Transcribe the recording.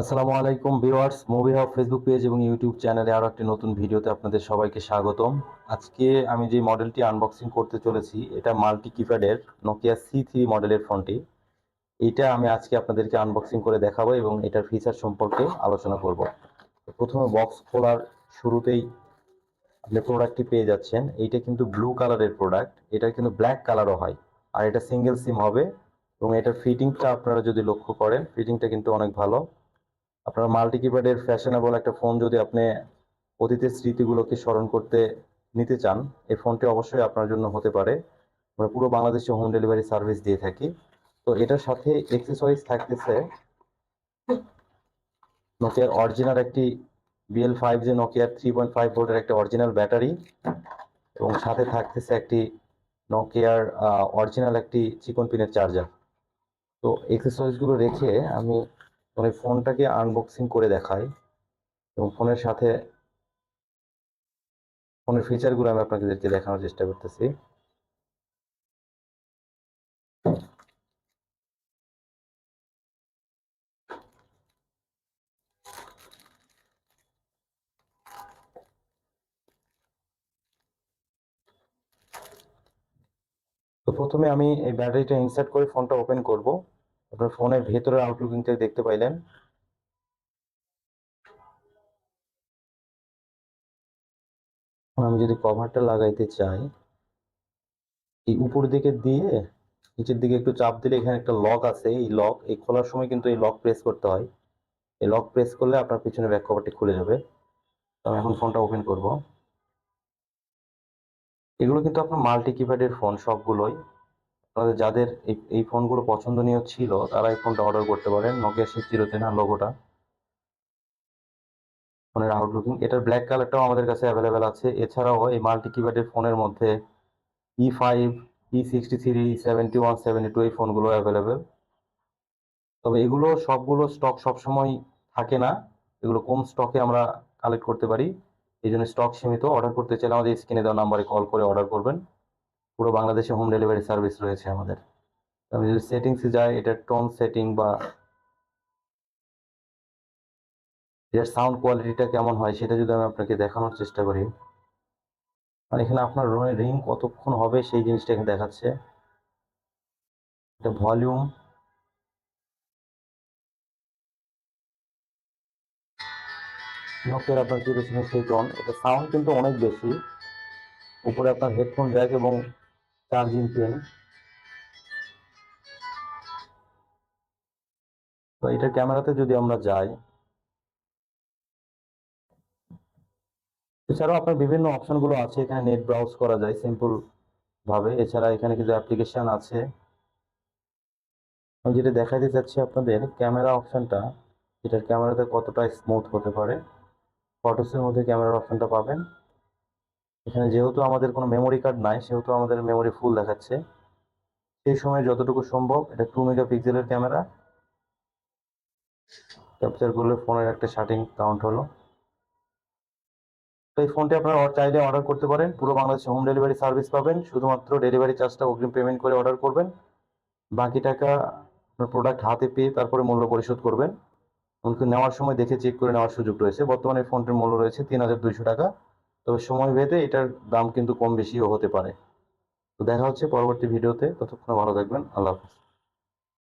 আসসালামু আলাইকুম viewers, movie hub Facebook page এবং ইউটিউব চ্যানেলে আরও একটি নতুন ভিডিওতে আপনাদের সবাইকে স্বাগতম। আজকে আমি যে মডেলটি আনবক্সিং করতে চলেছি, এটা মাল্টি কিপ্যাডের নোকিয়া সি থ্রি মডেলের ফোনটি। এটা আমি আজকে আপনাদেরকে আনবক্সিং করে দেখাবো এবং এটার ফিচার সম্পর্কে আলোচনা করব। প্রথমে বক্স খোলার শুরুতেই আপনি প্রোডাক্টটি পেয়ে যাচ্ছেন। এইটা কিন্তু ব্লু কালারের প্রোডাক্ট এটা কিন্তু ব্ল্যাক কালারও হয়। আর এটা সিঙ্গেল সিম হবে এবং এটার ফিটিংটা আপনারা যদি লক্ষ্য করেন ফিটিংটা কিন্তু অনেক ভালো। আপনার মাল্টি কিপ্যাডের ফ্যাশনেবল একটা ফোন যদি আপনি অতীতের স্মৃতিগুলোকে স্মরণ করতে নিতে চান, এই ফোনটি অবশ্যই আপনার জন্য হতে পারে। আমরা পুরো বাংলাদেশে হোম ডেলিভারি সার্ভিস দিয়ে থাকি। তো এটার সাথে এক্সেসরিজ থাকতেছে নোকিয়ার অরিজিনাল একটি বিএল ফাইভ যে নোকিয়ার থ্রি পয়েন্ট ফাইভ ভোল্টের একটা অরিজিনাল ব্যাটারি এবং সাথে থাকতেছে একটি নোকিয়ার অরিজিনাল একটি চিকন পিনের চার্জার তো এক্সেসরিজগুলো রেখে আমি মানে ফোনটাকে আনবক্সিং করে দেখাই এবং ফোনের সাথে ফোনের ফিচারগুলো আমি আপনাদেরকে দেখানোর চেষ্টা করতেছি। তো প্রথমে আমি এই ব্যাটারিটা ইনসার্ট করে ফোনটা ওপেন করব। আপনার ফোনের ভেতরের আউটলুকিংটা দেখতে পাইলেন। আমি যদি কভারটা লাগাইতে চাই, এই উপর দিকে দিয়ে নিচের দিকে একটু চাপ দিলে এখানে একটা লক আছে। এই লক এই খোলার সময় কিন্তু এই লক প্রেস করতে হয়। এই লক প্রেস করলে আপনার পিছনে ব্যাক কভারটি খুলে যাবে। আমি এখন ফোনটা ওপেন করব। এগুলো কিন্তু আপনার মাল্টি কিপ্যাডের ফোন সবগুলোই। আপনাদের যাদের এই ফোনগুলো পছন্দনীয় ছিল, তারা এই ফোনটা অর্ডার করতে পারেন। নোকিয়া জিরো টেন লোগোটা ফোনের আউটলুকিং এটার ব্ল্যাক কালারটাও আমাদের কাছে অ্যাভেলেবেল আছে। এছাড়াও এই মাল্টি কিপ্যাডের ফোনের মধ্যে E five E sixty three seventy one seventy two এই ফোনগুলো অ্যাভেলেবেল তবে এগুলো সবগুলো স্টক সবসময় থাকে না। এগুলো কম স্টকে আমরা কালেক্ট করতে পারি। এই জন্য স্টক সীমিত। অর্ডার করতে চাইলে আমাদের স্ক্রিনে দেওয়া নাম্বারে কল করে অর্ডার করবেন। পুরো বাংলাদেশে হোম ডেলিভারি সার্ভিস রয়েছে আমাদের। আমি যদি সেটিংসে যাই, এটা টোন সেটিং বা এর সাউন্ড কোয়ালিটিটা কেমন হয়, সেটা যদি আমি আপনাকে দেখানোর চেষ্টা করি। আর এখানে আপনার রিং কতক্ষণ হবে, সেই জিনিসটা এখানে দেখাচ্ছে। এটা ভলিউম নোকিয়ার আপনার জিরো সেই টোন এটা সাউন্ড কিন্তু অনেক বেশি। উপরে আপনার হেডফোন জ্যাক এবং চার্জিং পিন তো এটার ক্যামেরাতে যদি আমরা যাই, এছাড়াও আপনার বিভিন্ন অপশনগুলো আছে, এখানে নেট ব্রাউজ করা যায় সিম্পল ভাবে এছাড়া এখানে কিছু অ্যাপ্লিকেশন আছে। আমি যেটা দেখাতে চাচ্ছি আপনাদের, ক্যামেরা অপশনটা, এটার ক্যামেরাতে কতটা স্মুথ হতে পারে ফটোসের মধ্যে ক্যামেরার অপশনটা পাবেন। এখানে যেহেতু আমাদের কোনো মেমোরি কার্ড নাই, সেহেতু আমাদের মেমোরি ফুল দেখাচ্ছে। সেই সময় যতটুকু সম্ভব, এটা টু মেগাপিক্সেলের ক্যামেরা ক্যাপচার করলে ফোনের একটা শার্টিং কাউন্ট হলো। তো এই ফোনটি আপনারা চাইলে অর্ডার করতে পারেন। পুরো বাংলাদেশে হোম ডেলিভারি সার্ভিস পাবেন। শুধুমাত্র ডেলিভারি চার্জটা অগ্রিম পেমেন্ট করে অর্ডার করবেন। বাকি টাকা আপনার প্রোডাক্ট হাতে পেয়ে তারপরে মূল্য পরিশোধ করবেন। কিন্তু নেওয়ার সময় দেখে চেক করে নেওয়ার সুযোগ রয়েছে। বর্তমানে ফোনটির মূল্য রয়েছে তিন হাজার দুইশো টাকা। তবে সময় ভেদে এটার দাম কিন্তু কম বেশিও হতে পারে। তো দেখা হচ্ছে পরবর্তী ভিডিওতে। ততক্ষণ ভালো থাকবেন। আল্লাহ হাফিজ।